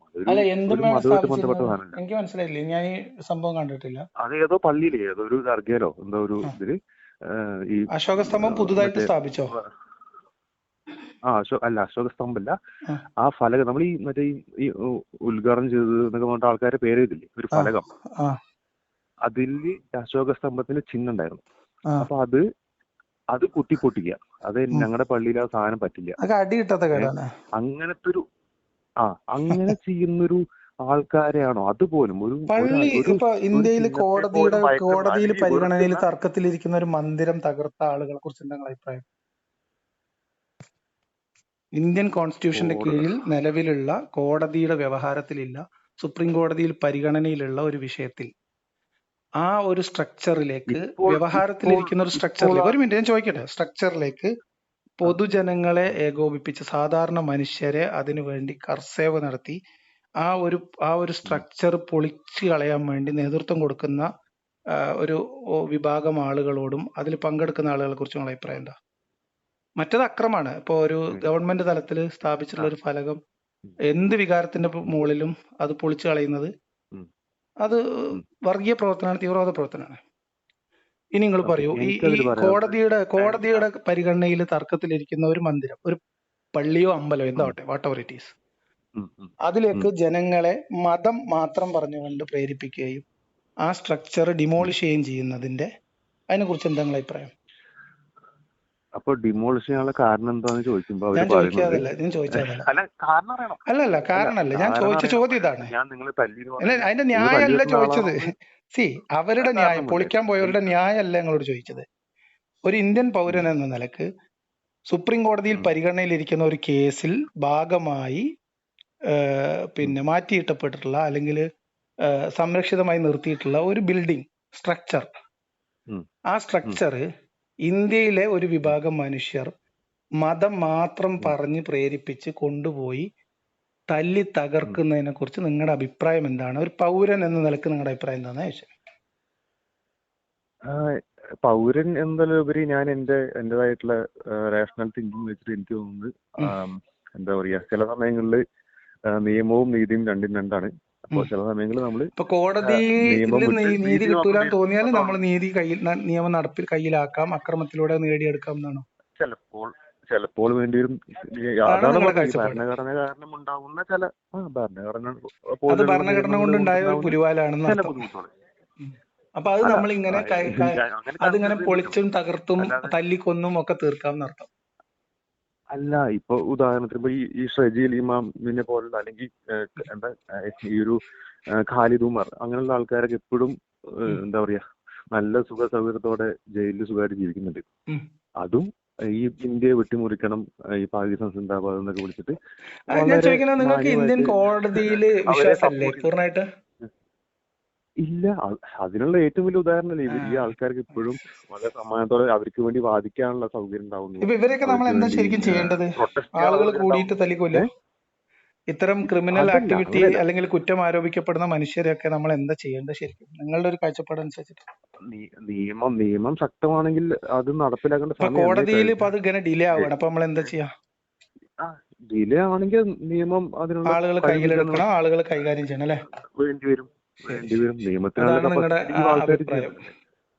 മതവുമായിട്ട് ബന്ധപ്പെട്ട എനിക്ക് മനസ്സിലായില്ല. ഞാൻ ഈ സംഭവം കണ്ടിട്ടില്ല. അത് ഏതോ പള്ളിയിലെ ഏതോ ഒരു ദർഗയിലോ എന്തോ ഒരു ഇതിൽ ഈ അശോക സ്തംഭം പുതുതായിട്ട് സ്ഥാപിച്ചോ? ആ അശോ അല്ല അശോക സ്തംഭല്ല ആ ഫലകം നമ്മൾ ഈ മറ്റേ ഈ ഉദ്ഘാടനം ചെയ്തത് എന്നൊക്കെ പറഞ്ഞിട്ട് ആൾക്കാരെ പേര് എഴുതില്ലേ ഒരു ഫലകം. അതിൽ അശോക സ്തംഭത്തിന്റെ ചിഹ്നം ഉണ്ടായിരുന്നു. അപ്പൊ അത് അത് കുത്തി പൊട്ടിക്കുക. അത്. ഞങ്ങളുടെ പള്ളിയിൽ ആ സാധനം പറ്റില്ല. അങ്ങനത്തെ ഒരു ആ അങ്ങനെ *laughs* ചെയ്യുന്നൊരു ആൾക്കാരെയാണോ? അതുപോലും ഒരു പള്ളി ഇപ്പൊ ഇന്ത്യയിൽ കോടതിയുടെ കോടതിയിൽ പരിഗണനയിൽ തർക്കത്തിലിരിക്കുന്ന ഒരു മന്ദിരം തകർത്ത ആളുകളെ കുറിച്ച് എന്താ അഭിപ്രായം? ഇന്ത്യൻ കോൺസ്റ്റിറ്റ്യൂഷന്റെ കീഴിൽ നിലവിലുള്ള കോടതിയുടെ വ്യവഹാരത്തിലില്ല സുപ്രീം കോടതിയിൽ പരിഗണനയിലുള്ള ഒരു വിഷയത്തിൽ. ആ ഒരു സ്ട്രക്ചറിലേക്ക് വ്യവഹാരത്തിലിരിക്കുന്ന ഒരു സ്ട്രക്ചറിലേക്ക് ഒരു മിനിറ്റ് ഞാൻ ചോദിക്കട്ടെ സ്ട്രക്ചറിലേക്ക് പൊതുജനങ്ങളെ ഏകോപിപ്പിച്ച് സാധാരണ മനുഷ്യരെ അതിനുവേണ്ടി കർസേവ നടത്തി ആ ഒരു ആ ഒരു സ്ട്രക്ചർ പൊളിച്ചു കളയാൻ വേണ്ടി നേതൃത്വം കൊടുക്കുന്ന ഒരു വിഭാഗം ആളുകളോടും അതിൽ പങ്കെടുക്കുന്ന ആളുകളെ കുറിച്ച് നിങ്ങളുടെ അഭിപ്രായം എന്താ മറ്റത് അക്രമാണ് ഇപ്പൊ ഒരു. ഗവൺമെന്റ് തലത്തിൽ സ്ഥാപിച്ചിട്ടുള്ള ഒരു ഫലകം എന്ത് വികാരത്തിന്റെ. മുകളിലും അത് പൊളിച്ചു കളയുന്നത്. അത് വർഗീയ പ്രവർത്തനമാണ് തീവ്രവാദ പ്രവർത്തനമാണ്. ഇനി നിങ്ങൾ പറയൂ ഈ കോടതിയുടെ കോടതിയുടെ പരിഗണനയിൽ തർക്കത്തിലിരിക്കുന്ന ഒരു മന്ദിരം ഒരു പള്ളിയോ അമ്പലോ. എന്താവട്ടെ വാട്ട് എവർ ഇറ്റ് ഈസ്. അതിലേക്ക് ജനങ്ങളെ മതം മാത്രം പറഞ്ഞുകൊണ്ട് പ്രേരിപ്പിക്കുകയും ആ സ്ട്രക്ചർ ഡിമോളിഷ് ചെയ്യുകയും ചെയ്യുന്നതിന്റെ അതിനെക്കുറിച്ച് എന്താ നിങ്ങളുടെ അഭിപ്രായം? അപ്പൊ ഡിമോളിഷ് ചെയ്യാനുള്ള കാരണം എന്താന്ന് ചോദിക്കുമ്പോ അവർ പറയുന്നത് ചോദിക്കാതല്ല ഞാൻ ചോദിച്ചതല്ല അല്ല കാരണം അറിയണം. അല്ലല്ല അല്ല കാരണമല്ല ഞാൻ ചോദിച്ച ചോദ്യം ഇതാണ്. ഞാൻ നിങ്ങൾ അതിന്റെ ന്യായമല്ല ചോദിച്ചത്. സി അവരുടെ ന്യായം പൊളിക്കാൻ പോയവരുടെ ന്യായം ന്യായമല്ല ഞങ്ങളോട് ചോദിച്ചത്. ഒരു ഇന്ത്യൻ പൗരൻ എന്ന നിലയ്ക്ക് സുപ്രീം കോടതിയിൽ പരിഗണനയിൽ പരിഗണനയിലിരിക്കുന്ന ഒരു കേസിൽ ഭാഗമായി പിന്നെ മാറ്റിയിട്ടപ്പെട്ടിട്ടുള്ള അല്ലെങ്കിൽ സംരക്ഷിതമായി നിർത്തിയിട്ടുള്ള ഒരു ബിൽഡിംഗ് സ്ട്രക്ചർ ആ സ്ട്രക്ചർ ഇന്ത്യയിലെ ഒരു വിഭാഗം മനുഷ്യർ മതം മാത്രം പറഞ്ഞ് പ്രേരിപ്പിച്ച് കൊണ്ടുപോയി തല്ലി തകർക്കുന്നതിനെ കുറിച്ച് നിങ്ങളുടെ അഭിപ്രായം എന്താണ്? ഒരു പൗരൻ എന്ന നിലയ്ക്ക് നിങ്ങളുടെ അഭിപ്രായം എന്താണെന്ന് ചോദിച്ചത് ആ, പൗരൻ എന്നതിലുപരി ഞാൻ എന്റെ എന്റേതായിട്ടുള്ള റേഷണൽ തിങ്കിങ് വെച്ചിട്ട് എനിക്ക് തോന്നുന്നത് എന്താ പറയാ ചില സമയങ്ങളിൽ നിയമവും നീതിയും രണ്ടും രണ്ടാണ്. അപ്പോൾ. ചില സമയങ്ങളിൽ നമ്മൾ കോടതി കോടതിയിൽ നിയമം വിട്ട് നീതി നീതി കിട്ടൂല നോക്കേണ്ടി തോന്നിയാൽ. നമ്മൾ നീതി കയ്യിൽ നിയമം നടപ്പിൽ കയ്യിലാക്കാം അക്രമത്തിലൂടെ നേടിയെടുക്കാം എന്നാണോ ചിലപ്പോൾ ചിലപ്പോൾ വേണ്ടി വരും അതാണ്. ഭരണഘടന കാരണം ഉണ്ടാവുന്ന ചില ഭരണഘടന ഭരണഘടന നിയമങ്ങൾ കൊണ്ടുണ്ടായ ഒരു പുലിവാലാണെന്ന് ചില ബുദ്ധിമുട്ടുകൾ. അപ്പൊ അത് നമ്മൾ ഇങ്ങനെ അതിങ്ങനെ പൊളിച്ചും തകർത്തും തല്ലിക്കൊന്നും ഒക്കെ തീർക്കാം അർത്ഥം അല്ല ഇപ്പൊ ഉദാഹരണത്തിന് ഇപ്പൊ ഈ ഷെജീൽ ഇമാമിനെ പോലുള്ള അല്ലെങ്കിൽ എന്താ ഈ ഒരു ഖാലിദ് ഉമർ അങ്ങനെയുള്ള ആൾക്കാരൊക്കെ എപ്പോഴും എന്താ പറയാ നല്ല സുഖ സൗകര്യത്തോടെ ജയിലിൽ സുഖമായിട്ട് ജീവിക്കുന്നുണ്ട്. അതും ഈ ഇന്ത്യയെ വെട്ടിമുറിക്കണം ഈ പാകിസ്ഥാൻ സിന്ദാബാദ് എന്നൊക്കെ വിളിച്ചിട്ട് ഞാൻ ചോദിക്കുന്നത് നിങ്ങൾക്ക് ഇന്ത്യൻ കോടതിയിൽ വിശ്വാസമല്ലേ? പൂർണമായിട്ട്? ഇല്ല. അതിനുള്ള ഏറ്റവും വലിയ ഉദാഹരണമല്ലേ? ഇവർ ഈ. ആൾക്കാർക്ക് ഇപ്പോഴും വളരെ സമ്മാനത്തോടെ അവർക്ക് വേണ്ടി വാദിക്കാനുള്ള സൗകര്യം ഉണ്ടാവുന്നു. ഇവരൊക്കെ നമ്മൾ എന്താ ശരിക്കും ചെയ്യേണ്ടത്? ആളുകൾ കൂടിയിട്ട് തല്ലിക്കൊല്ലോ ഇത്തരം ക്രിമിനൽ ആക്ടിവിറ്റി അല്ലെങ്കിൽ കുറ്റം ആരോപിക്കപ്പെടുന്ന മനുഷ്യരെയൊക്കെ നമ്മൾ എന്താ ചെയ്യേണ്ടത് ശരിക്കും? നിങ്ങളുടെ ഒരു കാഴ്ചപ്പാട് അനുസരിച്ചിട്ട്. നിയമം നിയമം ശക്തമാണെങ്കിൽ അത് നടപ്പിലാക്കേണ്ട കോടതിയിൽ ഇപ്പൊ അത് ഇങ്ങനെ ഡിലേ ആവുകയാണ്. അപ്പൊ നമ്മൾ എന്താ ചെയ്യാ? ഡിലേ ആണെങ്കിൽ നിയമം അതിനുള്ള ആളുകൾ കയ്യിലെടുക്കണം ആളുകൾ കൈകാര്യം ചെയ്യണം അല്ലെ? വേണ്ടി വരും. വേണ്ടി നിയമത്തിനാണ്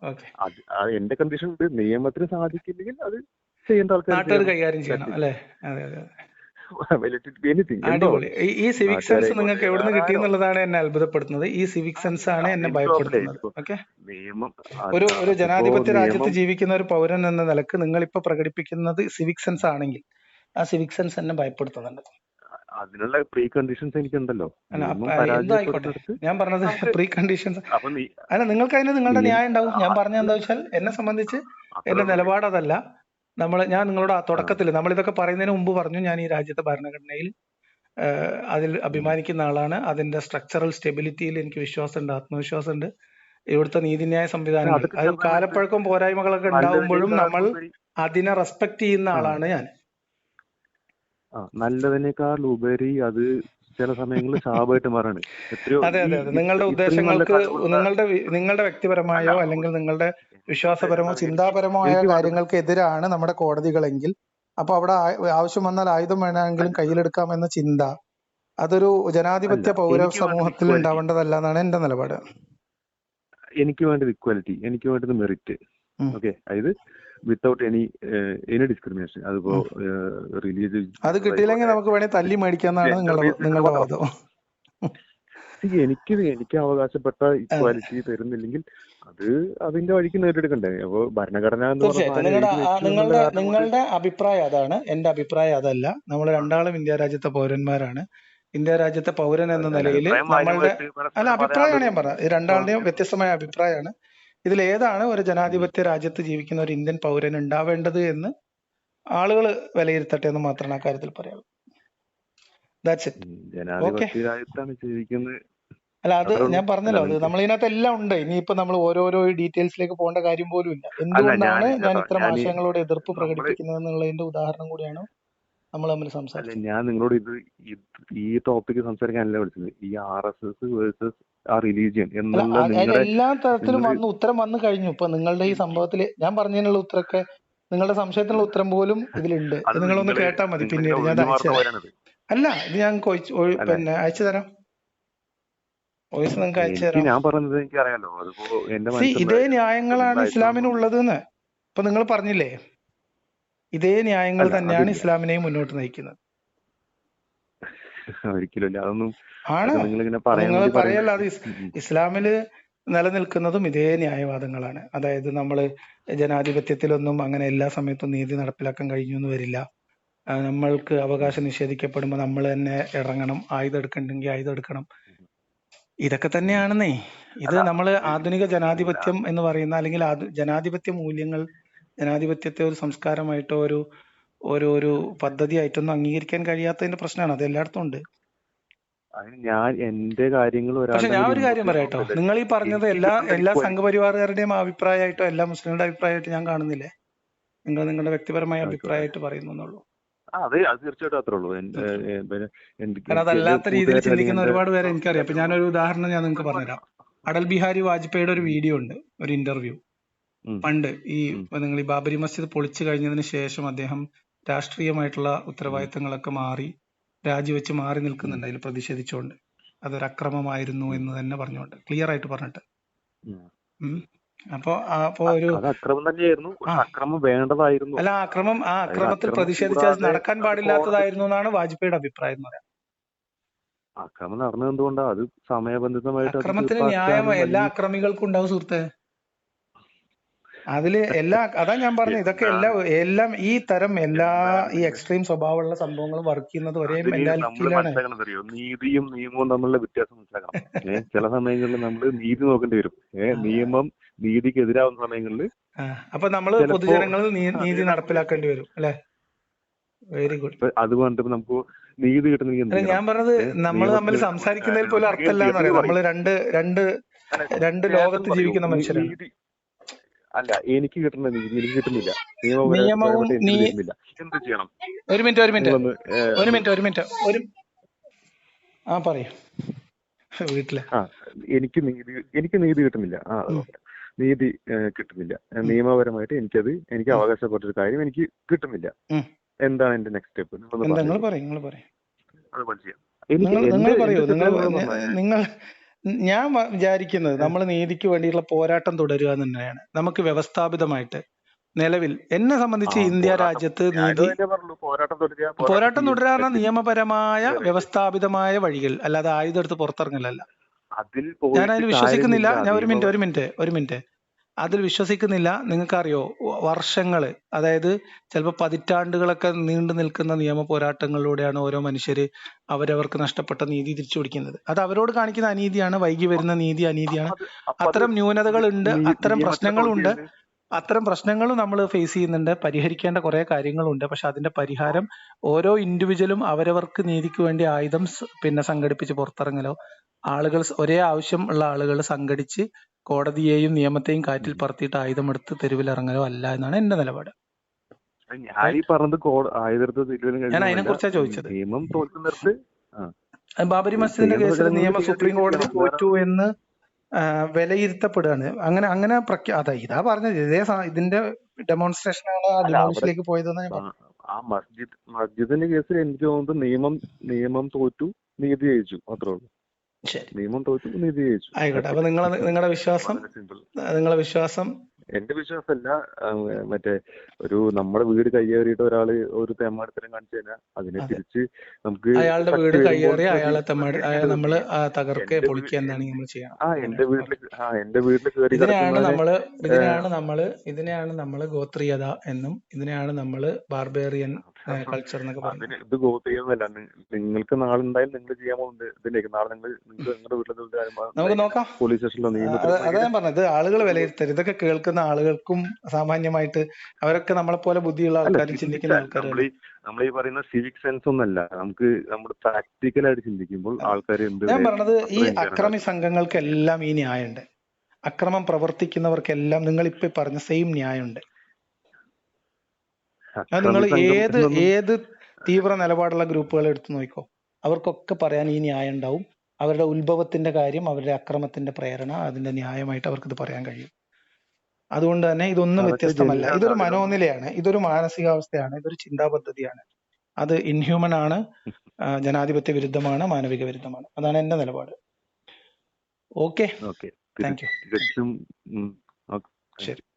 അത് എന്റെ കണ്ടീഷൻ ഉണ്ട്. നിയമത്തിന് സാധിക്കില്ലെങ്കിൽ അത് ചെയ്യേണ്ട ആൾക്കാർ കൈകാര്യം ചെയ്യണം അല്ലേ? അതെ അതെ *laughs* അടിപൊളി. ഈ- സിവിക് സെൻസ് നിങ്ങൾക്ക് എവിടുന്ന് കിട്ടി എന്നുള്ളതാണ് എന്നെ അത്ഭുതപ്പെടുത്തുന്നത്. ഈ സിവിക് സെൻസ് ആണ് എന്നെ ഭയപ്പെടുത്തുന്നത്. ഓക്കെ? ഒരു ഒരു ജനാധിപത്യ രാജ്യത്ത് ജീവിക്കുന്ന ഒരു പൗരൻ എന്ന നിലയ്ക്ക് നിങ്ങൾ ഇപ്പൊ പ്രകടിപ്പിക്കുന്നത് സിവിക് സെൻസ് ആണെങ്കിൽ ആ സിവിക് സെൻസ് എന്നെ ഭയപ്പെടുത്തുന്നുണ്ട്. അതിനുള്ള പ്രീ കണ്ടീഷൻസ് എനിക്കുണ്ടല്ലോ ഞാൻ പറഞ്ഞത് പ്രീ കണ്ടീഷൻസ് അല്ല നിങ്ങൾക്ക് അതിന് നിങ്ങളുടെ ന്യായം ഉണ്ടാവും ഞാൻ പറഞ്ഞ എന്താ വെച്ചാൽ എന്നെ സംബന്ധിച്ച് എന്റെ നിലപാട് അതല്ല നമ്മൾ ഞാൻ നിങ്ങളോട് ആ തുടക്കത്തിൽ നമ്മൾ ഇതൊക്കെ പറയുന്നതിന് മുമ്പ് പറഞ്ഞു ഞാൻ ഈ രാജ്യത്തെ ഭരണഘടനയിൽ അതിൽ അഭിമാനിക്കുന്ന ആളാണ്. അതിന്റെ സ്ട്രക്ചറൽ സ്റ്റെബിലിറ്റിയിൽ എനിക്ക് വിശ്വാസമുണ്ട് ആത്മവിശ്വാസമുണ്ട്. ഇവിടുത്തെ നീതിന്യായ സംവിധാനം അത് കാലപ്പഴക്കം പോരായ്മകളൊക്കെ ഉണ്ടാവുമ്പോഴും നമ്മൾ അതിനെ റെസ്പെക്ട് ചെയ്യുന്ന ആളാണ് ഞാൻ. ആ, നല്ലതിനേക്കാൾ ഉപരി അത് ചില സമയങ്ങളിൽ ശാപമായിട്ട് മാറാണ്. എത്രയോ അതെ അതെ നിങ്ങളുടെ ഉദ്ദേശങ്ങൾക്ക് നിങ്ങളുടെ നിങ്ങളുടെ വ്യക്തിപരമായോ അല്ല, അല്ലെങ്കിൽ നിങ്ങളുടെ വിശ്വാസപരമോ ചിന്താപരമോ ആയ കാര്യങ്ങൾക്ക് എതിരാണ് നമ്മുടെ കോടതികളെങ്കിൽ. അപ്പൊ അവിടെ ആവശ്യം വന്നാൽ ആയുധം വേണമെങ്കിലും കയ്യിലെടുക്കാമെന്ന ചിന്ത. അതൊരു ജനാധിപത്യ പൗര സമൂഹത്തിൽ. ഉണ്ടാവേണ്ടതല്ല എന്നാണ് എന്റെ നിലപാട്. എനിക്ക് വേണ്ടത് ഇക്വാലിറ്റി എനിക്ക് വേണ്ടത് മെറിറ്റ്. ഓക്കെ അതായത് വിത്തൗട്ട് എനി എനി ഡിസ്ക്രിമിനേഷൻ അതിപ്പോ റിലീജിയസ് അത് കിട്ടിയില്ലെങ്കിൽ നമുക്ക് വേണേ തല്ലി മേടിക്കാന്നാണ് നിങ്ങളുടെ വാദം. എനിക്ക് എനിക്ക് അവകാശപ്പെട്ട ഇക്വാലിറ്റി തരുന്നില്ലെങ്കിൽ അത് അതിന്റെ വഴിക്ക് നേടിയെടുക്കണ്ടേ? അപ്പൊ ഭരണഘടന നിങ്ങളുടെ നിങ്ങളുടെ അഭിപ്രായം അതാണ്. എന്റെ അഭിപ്രായം അതല്ല. നമ്മൾ രണ്ടാളും ഇന്ത്യ രാജ്യത്തെ പൗരന്മാരാണ്. ഇന്ത്യ രാജ്യത്തെ പൗരൻ എന്ന നിലയിൽ നമ്മളുടെ അല്ല അഭിപ്രായമാണ് ഞാൻ പറഞ്ഞത്. രണ്ടാളുടെയും വ്യത്യസ്തമായ അഭിപ്രായമാണ്. ഇതിൽ ഏതാണ് ഒരു ജനാധിപത്യ രാജ്യത്ത് ജീവിക്കുന്ന ഒരു ഇന്ത്യൻ പൗരൻ ഉണ്ടാവേണ്ടത് എന്ന് ആളുകൾ വിലയിരുത്തട്ടെ എന്ന് മാത്രമാണ് കാര്യത്തിൽ പറയാനുള്ളത് അല്ല അത് ഞാൻ പറഞ്ഞല്ലോ അത് നമ്മൾ ഇതിനകത്ത് എല്ലാം ഉണ്ട്. ഇനിയിപ്പോ നമ്മൾ ഓരോരോ ഡീറ്റെയിൽസിലേക്ക് പോകേണ്ട കാര്യം പോലും ഇല്ല. എന്തുകൊണ്ടാണ് ഞാൻ ഇത്തരം ആശയങ്ങളോട് എതിർപ്പ് പ്രകടിപ്പിക്കുന്നത് എന്നുള്ളതിന്റെ ഉദാഹരണം കൂടിയാണ് നമ്മൾ തമ്മിൽ സംസാരിച്ചത്. ഞാൻ നിങ്ങളോട് ഇത് ഈ ടോപ്പിക്ക് സംസാരിക്കാനല്ല വിളിച്ചത്. ഈ ആർ എസ് എസ് വേഴ്സസ് ആ റിലീജിയൻ എന്നുള്ള നിങ്ങളുടെ എല്ലാ തരത്തിലും വന്ന് ഉത്തരം വന്നു കഴിഞ്ഞു. ഇപ്പൊ നിങ്ങളുടെ ഈ സംഭവത്തിൽ ഞാൻ പറഞ്ഞതിനുള്ള ഉത്തരമൊക്കെ നിങ്ങളുടെ സംശയത്തിനുള്ള ഉത്തരം പോലും ഇതിലുണ്ട്. അത് നിങ്ങൾ നിങ്ങളൊന്ന് നിങ്ങൾ കേട്ടാൽ മതി പിന്നീട് ഞാൻ അയച്ചു അല്ല ഇത് ഞാൻ പിന്നെ അയച്ചു തരാം. വോയിസ് നിങ്ങൾക്ക് അയച്ചു തരാം. ഞാൻ പറഞ്ഞത് എനിക്ക് അറിയാലോ ഇതേ ന്യായങ്ങളാണ് ഇസ്ലാമിന് ഇസ്ലാമിനുള്ളത് എന്ന് ഇപ്പൊ നിങ്ങൾ പറഞ്ഞില്ലേ? ഇതേ ന്യായങ്ങൾ തന്നെയാണ് ഇസ്ലാമിനെയും മുന്നോട്ട് നയിക്കുന്നത്. *laughs* ഒരിക്കലും ഇല്ല. അതൊന്നും നിങ്ങളിങ്ങനെ പറയാൻ. ഇസ്ലാമിൽ നിലനിൽക്കുന്നതും ഇതേ ന്യായവാദങ്ങളാണ്. അതായത് നമ്മൾ ജനാധിപത്യത്തിലൊന്നും അങ്ങനെ എല്ലാ സമയത്തും നീതി നടപ്പിലാക്കാൻ കഴിഞ്ഞു എന്ന് വരില്ല നമ്മൾക്ക് അവകാശം നിഷേധിക്കപ്പെടുമ്പോൾ നമ്മൾ തന്നെ ഇറങ്ങണം. ആയുധം എടുക്കണ്ടെങ്കിൽ ആയുധം എടുക്കണം. ഇതൊക്കെ തന്നെയാണെന്നേ. ഇത് നമ്മൾ ആധുനിക ജനാധിപത്യം എന്ന് പറയുന്ന അല്ലെങ്കിൽ ജനാധിപത്യ മൂല്യങ്ങൾ ജനാധിപത്യത്തെ ഒരു സംസ്കാരമായിട്ടോ ഒരു ഒരു ഒരു പദ്ധതിയായിട്ടൊന്നും അംഗീകരിക്കാൻ കഴിയാത്തതിന്റെ പ്രശ്നമാണ് അത് എല്ലായിടത്തും ഉണ്ട്. ഞാൻ എന്റെ കാര്യങ്ങൾ പക്ഷെ ഞാൻ ഒരു കാര്യം പറയട്ടോ. നിങ്ങൾ ഈ പറഞ്ഞത് എല്ലാ എല്ലാ സംഘപരിവാറുകാരുടെയും അഭിപ്രായമായിട്ടോ എല്ലാ മുസ്ലിങ്ങളുടെ അഭിപ്രായമായിട്ടോ ഞാൻ കാണുന്നില്ലേ? നിങ്ങൾ നിങ്ങളുടെ വ്യക്തിപരമായ. അഭിപ്രായമായിട്ട് പറയുന്നു എന്നുള്ളൂ. അതെ അത് തീർച്ചയായിട്ടും അത്രേ ഉള്ളൂ. കാരണം അതല്ലാത്ത രീതിയിൽ ചിന്തിക്കുന്ന ഒരുപാട് പേരെ എനിക്കറിയാം. അപ്പൊ ഞാനൊരു ഉദാഹരണം ഞാൻ നിങ്ങൾക്ക് പറഞ്ഞുതരാം. അടൽ ബിഹാരി വാജ്പേയിയുടെ ഒരു വീഡിയോ ഉണ്ട് ഒരു ഇന്റർവ്യൂ പണ്ട് ഈ നിങ്ങൾ ഈ ബാബരി മസ്ജിദ് പൊളിച്ചു കഴിഞ്ഞതിന് ശേഷം അദ്ദേഹം രാഷ്ട്രീയമായിട്ടുള്ള ഉത്തരവാദിത്തങ്ങളൊക്കെ മാറി രാജിവെച്ച് മാറി നിൽക്കുന്നുണ്ട്. അതിൽ പ്രതിഷേധിച്ചുകൊണ്ട് അതൊരു അക്രമമായിരുന്നു എന്ന് തന്നെ പറഞ്ഞുകൊണ്ട് ക്ലിയർ ആയിട്ട് പറഞ്ഞിട്ട്. അപ്പോ അപ്പോ ഒരു അക്രമം തന്നെയായിരുന്നു. അക്രമം വേണ്ടതായിരുന്നു. അല്ല അക്രമം ആ അക്രമത്തിൽ പ്രതിഷേധിച്ചാൽ പ്രതിഷേധിച്ച് അത് നടക്കാൻ പാടില്ലാത്തതായിരുന്നു എന്നാണ് വാജ്പേയിയുടെ അഭിപ്രായം എന്ന് പറയാം അക്രമം നടന്നത് എന്തുകൊണ്ടാ? അത് സമയബന്ധിതമായിട്ട് അക്രമത്തിന് ന്യായമായ ന്യായം എല്ലാ അക്രമികൾക്കും ഉണ്ടാവും സുഹൃത്തെ. അതിൽ എല്ലാ അതാ ഞാൻ പറഞ്ഞത് ഇതൊക്കെ എല്ലാ എല്ലാം ഈ തരം എല്ലാ ഈ എക്സ്ട്രീം സ്വഭാവമുള്ള സംഭവങ്ങൾ വർക്ക് ചെയ്യുന്നത് ഒരേ മനസ്സിലാക്കണം അറിയോ? നീതിയും നിയമവും തമ്മിലുള്ള വ്യത്യാസം മനസ്സിലാക്കണം. ചില സമയങ്ങളിൽ നമ്മൾ നീതി നോക്കേണ്ടി വരും. ഏഹ് നിയമം നീതിക്ക് എതിരാവുന്ന സമയങ്ങളിൽ അപ്പൊ നമ്മൾ പൊതുജനങ്ങളിൽ നീതി നടപ്പിലാക്കേണ്ടി വരും അല്ലെ? വെരി ഗുഡ് അതുകൊണ്ട് നമുക്ക് നീതി കിട്ടുന്ന ഞാൻ പറഞ്ഞത് നമ്മൾ തമ്മിൽ സംസാരിക്കുന്നതിൽ പോലും അർത്ഥമില്ല എന്ന് പറയാം. പറയും. നമ്മൾ രണ്ട് രണ്ട് രണ്ട് ലോകത്ത് ജീവിക്കുന്ന മനുഷ്യരാണ്. അല്ല എനിക്ക് കിട്ടുന്ന നീതി എനിക്ക് കിട്ടുന്നില്ല. നിയമവും കിട്ടുന്നില്ല എന്ത് ചെയ്യണം? ഒരു മിനിറ്റ് ഒരു മിനിറ്റ്. ഒരു മിനിറ്റ് ഒരു മിനിറ്റ്. ഒരു ആ പറയൂ. വീട്ടിലെ. ആ എനിക്ക് നീതി എനിക്ക് നീതി കിട്ടുന്നില്ല. ആ. നീതി കിട്ടുന്നില്ല. നിയമപരമായിട്ട് എനിക്കത് എനിക്ക് അവകാശപ്പെട്ടൊരു അവകാശപ്പെട്ട ഒരു കാര്യം എനിക്ക് കിട്ടുന്നില്ല. എന്താണ് എന്റെ നെക്സ്റ്റ് സ്റ്റെപ്പ് നിങ്ങൾ പറയും നിങ്ങൾ പറയും. അതുപോലെ ചെയ്യാം. എനിക്ക് നിങ്ങൾ ഞാൻ വ- വിചാരിക്കുന്നത് നമ്മൾ നീതിക്ക് വേണ്ടിയുള്ള പോരാട്ടം തുടരുക എന്ന് തന്നെയാണ്. നമുക്ക് വ്യവസ്ഥാപിതമായിട്ട് നിലവിൽ എന്നെ സംബന്ധിച്ച് ഇന്ത്യ. രാജ്യത്ത് നീതി പോരാട്ടം തുടരുക പോരാട്ടം. നിയമപരമായ വ്യവസ്ഥാപിതമായ വഴികൾ അല്ലാതെ ആയുധം എടുത്ത് പുറത്തിറങ്ങലല്ല. അതിൽ ഞാൻ അതിൽ വിശ്വസിക്കുന്നില്ല. ഞാൻ ഒരു മിനിറ്റ് ഒരു മിനിറ്റ് ഒരു മിനിറ്റ്. അതിൽ വിശ്വസിക്കുന്നില്ല. നിങ്ങൾക്കറിയോ വർഷങ്ങൾ അതായത് ചിലപ്പോൾ പതിറ്റാണ്ടുകളൊക്കെ നീണ്ടു നിൽക്കുന്ന നിയമ പോരാട്ടങ്ങളിലൂടെയാണ് ഓരോ മനുഷ്യർ അവരവർക്ക് നഷ്ടപ്പെട്ട നീതി തിരിച്ചു പിടിക്കുന്നത്. അത് അവരോട് കാണിക്കുന്ന അനീതിയാണ് വൈകി വരുന്ന നീതി അനീതിയാണ്. അത്തരം ന്യൂനതകളുണ്ട് അത്തരം പ്രശ്നങ്ങളുണ്ട് അത്തരം പ്രശ്നങ്ങളും നമ്മൾ ഫേസ് ചെയ്യുന്നുണ്ട്. പരിഹരിക്കേണ്ട കുറെ കാര്യങ്ങളുണ്ട്. പക്ഷെ അതിന്റെ പരിഹാരം ഓരോ ഇൻഡിവിജ്വലും അവരവർക്ക് നീതിക്ക് വേണ്ടി ആയുധം പിന്നെ സംഘടിപ്പിച്ച് പുറത്തിറങ്ങലോ ആളുകൾ ഒരേ ആവശ്യം ഉള്ള ആളുകൾ സംഘടിച്ച് കോടതിയെയും നിയമത്തെയും കാറ്റിൽ പറത്തിയിട്ട് ആയുധമെടുത്ത് തെരുവിലിറങ്ങലോ അല്ല എന്നാണ് എന്റെ നിലപാട്. ഞാൻ ഈ പറഞ്ഞത് ആയുധത്തെ ഞാൻ അതിനെക്കുറിച്ചാ ചോദിച്ചത്. നിയമം തോൽക്കുന്നിടത്ത് ബാബരി മസ്ജിദിന്റെ കേസിൽ നിയമം സുപ്രീം കോടതി. തോറ്റു എന്ന് വിലയിരുത്തപ്പെടുകയാണ്. അങ്ങനെ അങ്ങനെ പ്രഖ്യാ അതാ ഇതാ പറഞ്ഞത്. ഇതേ ഇതിന്റെ ഡെമോൺസ്ട്രേഷൻ ആണ് ഡെമോൺസ്ട്രേഷനിലേക്ക് പോയതെന്ന് ഞാൻ പറഞ്ഞു ആ- ആ മസ്ജിദ് മസ്ജിദിന്റെ കേസിൽ എനിക്ക് തോന്നുന്നത് നിയമം നിയമം തോറ്റു നീതി ജയിച്ചു. അത്രേ ഉള്ളൂ. ശരി. നിയമം തോറ്റു നീതി ജയിച്ചു. ആയിക്കോട്ടെ. അപ്പൊ നിങ്ങളെ നിങ്ങളുടെ വിശ്വാസം വളരെ simple. നിങ്ങളെ വിശ്വാസം എന്റെ വിശ്വാസമല്ല മറ്റേ ഒരു നമ്മുടെ വീട് കയ്യേറിയിട്ട് ഒരാൾ ഒരു തെമ്മാടിത്തരം കാണിച്ചു കഴിഞ്ഞാൽ അതിനെ അതെ. തിരിച്ച് നമുക്ക് അയാളുടെ വീട് കയ്യേറി അയാളെ തമ്മാടി നമ്മൾ തകർക്കെ പൊളിക്കുക എന്താണ് നമ്മൾ ചെയ്യണം ആ എന്റെ വീട്ടിൽ ആ എന്റെ വീട്ടിൽ കയറി ഇതിനെയാണ് നമ്മൾ ഇതിനെയാണ് നമ്മൾ ഇതിനെയാണ് നമ്മൾ ഗോത്രീയത എന്നും ഇതിനെയാണ് നമ്മൾ ബാർബേറിയൻ കൾച്ചർ എന്നൊക്കെ അതിന് ഇത് ഗോ ചെയ്യുന്നതല്ല. നി- നിങ്ങൾക്ക് നാളെ എന്തായാലും നിങ്ങൾ ചെയ്യാൻ പോകുന്നത് ഇതിലേക്ക് നാളെ നിങ്ങൾ നിങ്ങൾക്ക് നിങ്ങളുടെ വീട്ടിൽ നമുക്ക് നോക്കാം. പോലീസ് സ്റ്റേഷനിലോ അത് ഞാൻ പറഞ്ഞത്. ആളുകൾ വിലയിരുത്തരുത്. ഇതൊക്കെ കേൾക്കുന്ന ആളുകൾക്കും സാമാന്യമായിട്ട് അവരൊക്കെ നമ്മളെ പോലെ ബുദ്ധിയുള്ള ആൾക്കാർ ചിന്തിക്കുന്ന ആൾക്കാർ നമ്മൾ ഈ പറയുന്ന സിവിക് സെൻസ് ഒന്നല്ല. നമുക്ക് നമ്മൾ പ്രാക്ടിക്കലായിട്ട് ചിന്തിക്കുമ്പോൾ ആൾക്കാർ എന്ത് ഞാൻ പറഞ്ഞത് ഈ അക്രമി സംഘങ്ങൾക്കെല്ലാം ഈ ന്യായമുണ്ട്. അക്രമം പ്രവർത്തിക്കുന്നവർക്കെല്ലാം നിങ്ങൾ ഇപ്പൊ പറഞ്ഞ സെയിം ന്യായമുണ്ട്. നിങ്ങൾ ഏത് ഏത് തീവ്ര നിലപാടുള്ള ഗ്രൂപ്പുകൾ എടുത്തു നോക്കിക്കോ? അവർക്കൊക്കെ പറയാൻ ഈ ന്യായം ഉണ്ടാവും. അവരുടെ ഉത്ഭവത്തിന്റെ കാര്യം അവരുടെ അക്രമത്തിന്റെ പ്രേരണ അതിന്റെ ന്യായമായിട്ട് അവർക്ക് ഇത് പറയാൻ കഴിയും. അതുകൊണ്ട് തന്നെ ഇതൊന്നും വ്യത്യസ്തമല്ല. ഇതൊരു മനോനിലയാണ്. ഇതൊരു മാനസികാവസ്ഥയാണ്. ഇതൊരു ചിന്താ പദ്ധതിയാണ് അത് ഇൻഹ്യൂമൻ ആണ്. ജനാധിപത്യ വിരുദ്ധമാണ് മാനവിക വിരുദ്ധമാണ്. അതാണ് എന്റെ നിലപാട്. ഓക്കെ. Thank you. ശരി.